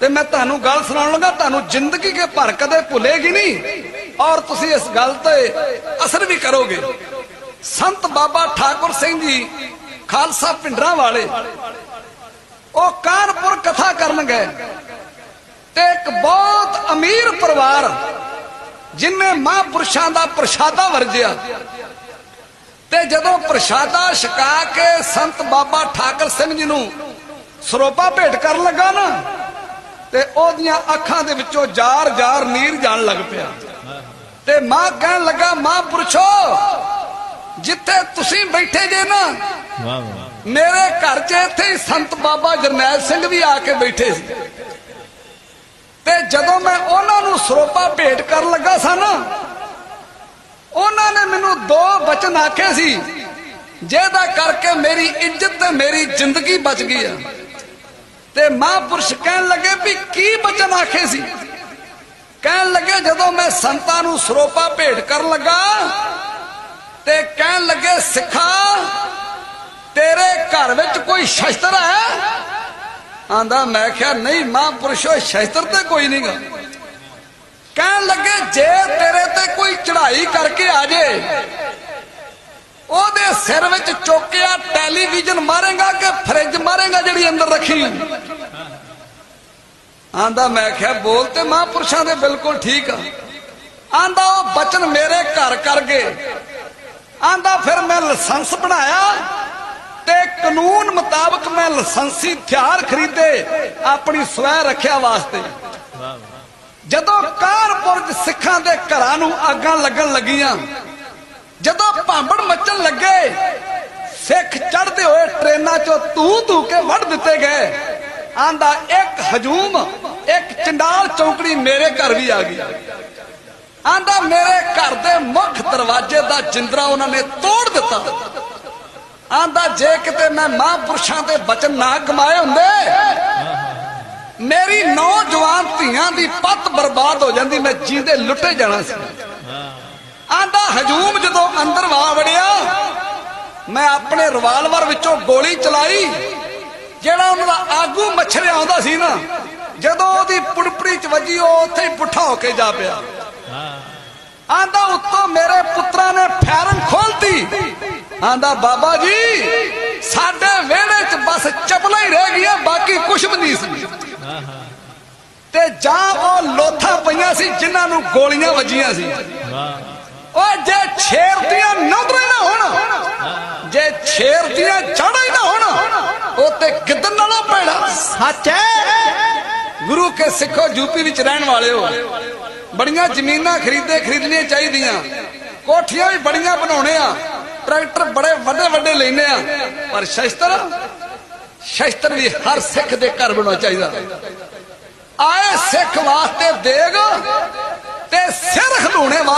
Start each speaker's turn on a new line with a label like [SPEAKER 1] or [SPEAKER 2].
[SPEAKER 1] ਤੇ ਮੈਂ ਤੁਹਾਨੂੰ ਗੱਲ ਸੁਣਾਉਣ ਲੱਗਾ, ਤੁਹਾਨੂੰ ਜ਼ਿੰਦਗੀ ਕੇ ਭਰ ਕਦੇ ਭੁੱਲੇਗੀ ਨਹੀਂ। ਔਰ ਤੁਸੀਂ ਇਸ ਗੱਲ ਤੇ ਅਸਰ ਵੀ ਕਰੋਗੇ। ਸੰਤ ਬਾਬਾ ਠਾਕੁਰ ਸਿੰਘ ਜੀ, ਖਾਲਸਾ ਪਿੰਡਰਾਂ ਵਾਲੇ, ਉਹ ਕਾਨਪੁਰ ਕਥਾ ਕਰਨ ਗਏ ਤੇ ਇੱਕ ਬਹੁਤ ਅਮੀਰ ਪਰਿਵਾਰ ਜਿਨਨੇ ਮਹਾਂਪੁਰਸ਼ਾਂ ਦਾ ਪ੍ਰਸ਼ਾਦਾ ਵਰਜਿਆ। ਤੇ ਜਦੋਂ ਪ੍ਰਸ਼ਾਦਾ ਛਕਾ ਕੇ ਸੰਤ ਬਾਬਾ ਠਾਕਰ ਸਿੰਘ ਜੀ ਨੂੰ ਸਰੋਪਾ ਭੇਟ ਕਰਨ ਲੱਗਾ ਨਾ ਤੇ ਉਹਦੀਆਂ ਅੱਖਾਂ ਦੇ ਵਿੱਚੋਂ ਜਾਰ ਜਾਰ ਨੀਰ ਜਾਣ ਲੱਗ ਪਿਆ। ਤੇ ਮਾਂ ਕਹਿਣ ਲੱਗਾ ਮਹਾਂਪੁਰਸ਼ੋ ਜਿੱਥੇ ਤੁਸੀਂ ਬੈਠੇ ਜੇ ਨਾ
[SPEAKER 2] ਵਾਹ ਵਾਹ।
[SPEAKER 1] ਮੇਰੇ ਘਰ 'ਚ ਇੱਥੇ ਹੀ ਸੰਤ ਬਾਬਾ ਜਰਨੈਲ ਸਿੰਘ ਵੀ ਆ ਕੇ ਬੈਠੇ ਸੀ। ਤੇ ਜਦੋਂ ਮੈਂ ਉਹਨਾਂ ਨੂੰ ਸਰੋਪਾ ਭੇਟ ਕਰਨ ਲੱਗਾ ਸਾਂ ਨਾ ਉਹਨਾਂ ਨੇ ਮੈਨੂੰ ਦੋ ਬਚਨ ਆਖੇ ਸੀ ਜਿਹਦਾ ਕਰਕੇ ਮੇਰੀ ਇੱਜ਼ਤ ਤੇ ਮੇਰੀ ਜ਼ਿੰਦਗੀ ਬਚ ਗਈ ਆ। ਤੇ ਮਹਾਂਪੁਰਸ਼ ਕਹਿਣ ਲੱਗੇ ਵੀ ਕੀ ਬਚਨ ਆਖੇ ਸੀ? ਕਹਿਣ ਲੱਗੇ, ਜਦੋਂ ਮੈਂ ਸੰਤਾਂ ਨੂੰ ਸਰੋਪਾ ਭੇਟ ਕਰਨ ਲੱਗਾ ਤੇ ਕਹਿਣ ਲੱਗੇ, ਸਿੱਖਾ, ਤੇਰੇ ਘਰ ਵਿੱਚ ਕੋਈ ਸ਼ਸਤਰ ਹੈ? ਆਂਦਾ, ਮੈਂ ਕਿਹਾ, ਨਹੀਂ ਮਹਾਂਪੁਰਸ਼ੋ ਸ਼ਸਤਰ ਤੇ ਕੋਈ ਨਹੀਂਗਾ ਕਹਿਣ ਲੱਗੇ, ਜੇ ਤੇਰੇ ਤੇ ਕੋਈ ਚੜ੍ਹਾਈ ਕਰਕੇ ਆ ਜੇ, ਉਹਦੇ ਸਿਰ ਵਿੱਚ ਚੋਕਿਆ ਟੈਲੀਵਿਜ਼ਨ ਮਾਰੇਗਾ ਕਿ ਫਰਿੱਜ ਮਾਰੇਗਾ ਜਿਹੜੀ ਅੰਦਰ ਰੱਖੀ? ਆਂਦਾ, ਮੈਂ ਕਿਹਾ, ਬੋਲ ਤੇ ਮਹਾਂਪੁਰਸ਼ਾਂ ਦੇ ਬਿਲਕੁਲ ਠੀਕ ਆ। ਆਂਦਾ, ਉਹ ਬਚਨ ਮੇਰੇ ਘਰ ਕਰ ਗਏ। ਆਂਦਾ, ਫਿਰ ਮੈਂ ਲਾਇਸੈਂਸ ਬਣਾਇਆ ਤੇ ਕਾਨੂੰਨ ਮੁਤਾਬਕ ਮੈਂ ਲਾਇਸੈਂਸੀ ਹਥਿਆਰ ਖਰੀਦੇ, ਆਪਣੀ ਸਵੈ ਰੱਖਿਆ ਵਾਸਤੇ। ਜਦੋਂ ਕਾਨਪੁਰ ਸਿੱਖਾਂ ਦੇ ਘਰਾਂ ਨੂੰ ਅੱਗਾਂ ਲੱਗਣ ਲੱਗੀਆਂ, ਜਦੋਂ ਭਾਂਬੜ ਮੱਚਣ ਲੱਗੇ, ਸਿੱਖ ਚੜਦੇ ਹੋਏ ਟ੍ਰੇਨਾਂ ਚੋਂ ਤੂ ਤੂ ਕੇ ਵੱਢ ਦਿੱਤੇ ਗਏ। ਆਂਦਾ, ਇੱਕ ਹਜੂਮ ਚੰਡਾਲ ਚੌਂਕੜੀ ਮੇਰੇ ਘਰ ਵੀ ਆ ਗਈ। ਆਂਦਾ, ਮੇਰੇ ਘਰ ਦੇ ਮੁੱਖ ਦਰਵਾਜ਼ੇ ਦਾ ਜਿੰਦਰਾ ਉਹਨਾਂ ਨੇ ਤੋੜ ਦਿੱਤਾ। ਆਂਦਾ, ਜੇ ਕਿਤੇ ਮੈਂ ਮਹਾਂਪੁਰਸ਼ਾਂ ਦੇ ਬਚਨ ਨਾ ਕਮਾਏ ਹੁੰਦੇ, ਮੇਰੀ ਨੌਜਵਾਨ ਧੀਆਂ ਦੀ ਪੱਤ ਬਰਬਾਦ ਹੋ ਜਾਂਦੀ, ਮੈਂ ਜੀਂਦੇ ਲੁੱਟੇ ਜਾਣਾ ਸੀ। ਆਂਦਾ, ਹਜੂਮ ਜਦੋਂ ਅੰਦਰ ਵਾ ਵੜਿਆ, ਮੈਂ ਆਪਣੇ ਰਿਵਾਲਵਰ ਵਿੱਚੋਂ ਗੋਲੀ ਚਲਾਈ, ਜਿਹੜਾ ਉਹਨਾਂ ਦਾ ਆਗੂ ਮੱਛਰ ਆਉਂਦਾ ਸੀ ਨਾ ਪੁੜਪੜੀ ਚ ਵੱਜੀ, ਉਹ ਉੱਥੇ ਹੀ ਪੁੱਠਾ ਹੋ ਕੇ ਜਾ ਪਿਆ। ਆਂਦਾ, ਉੱਤੋਂ ਮੇਰੇ ਪੁੱਤਰਾਂ ਨੇ ਫੈਰਨ ਖੋਲਤੀ ਆਂਦਾ, ਬਾਬਾ ਜੀ, ਸਾਡੇ ਵਿਹੜੇ 'ਚ ਬਸ ਚਪਲਾਂ ਹੀ ਰਹਿ ਗਈਆਂ, ਬਾਕੀ ਕੁਝ ਵੀ ਨਹੀਂ ਸੀ। ਤੇ ਜਾਂ ਉਹ ਲੋਥਾਂ ਪਈਆਂ ਸੀ, ਜਿਨ੍ਹਾਂ ਨੂੰ ਗੋਲੀਆਂ ਵੱਜੀਆਂ ਸੀ। ਉਹ ਜੇ ਛੇਰ ਦੀਆਂ ਨੌਦਰਾਂ ਨਾ ਹੋਣ, ਜੇ ਛੇਰ ਦੀਆਂ ਚੜਾ ਹੀ ਨਾ ਹੋਣ, ਉਹ ਤੇ ਗਿੱਦਨ ਨਾਲੋਂ ਪੈਣਾ
[SPEAKER 3] ਸੱਚ ਹੈ?
[SPEAKER 1] ਗੁਰੂ ਕੇ ਸਿੱਖੋ ਯੂਪੀ ਵਿੱਚ ਰਹਿਣ ਵਾਲਿਓ। ਬੜੀਆਂ ਜ਼ਮੀਨਾਂ ਖਰੀਦੇ ਖਰੀਦਣੀਆਂ ਚਾਹੀਦੀਆਂ। ਕੋਠੀਆਂ ਵੀ ਬੜੀਆਂ ਬਣਾਉਣੇ ਆ। ਟਰੈਕਟਰ ਬੜੇ ਵੱਡੇ ਵੱਡੇ ਲੈਨੇ ਆ। ਪਰ ਸ਼ਸਤਰ ਸ਼ਸਤਰ ਵੀ ਹਰ ਸਿੱਖ ਦੇ ਘਰ ਬਣਾਉਣਾ ਚਾਹੀਦਾ। ਆਏ ਸਿੱਖ ਵਾਸਤੇ ਦੇਗ ਤੇ ਸਿਰ ਖਲੋਣੇ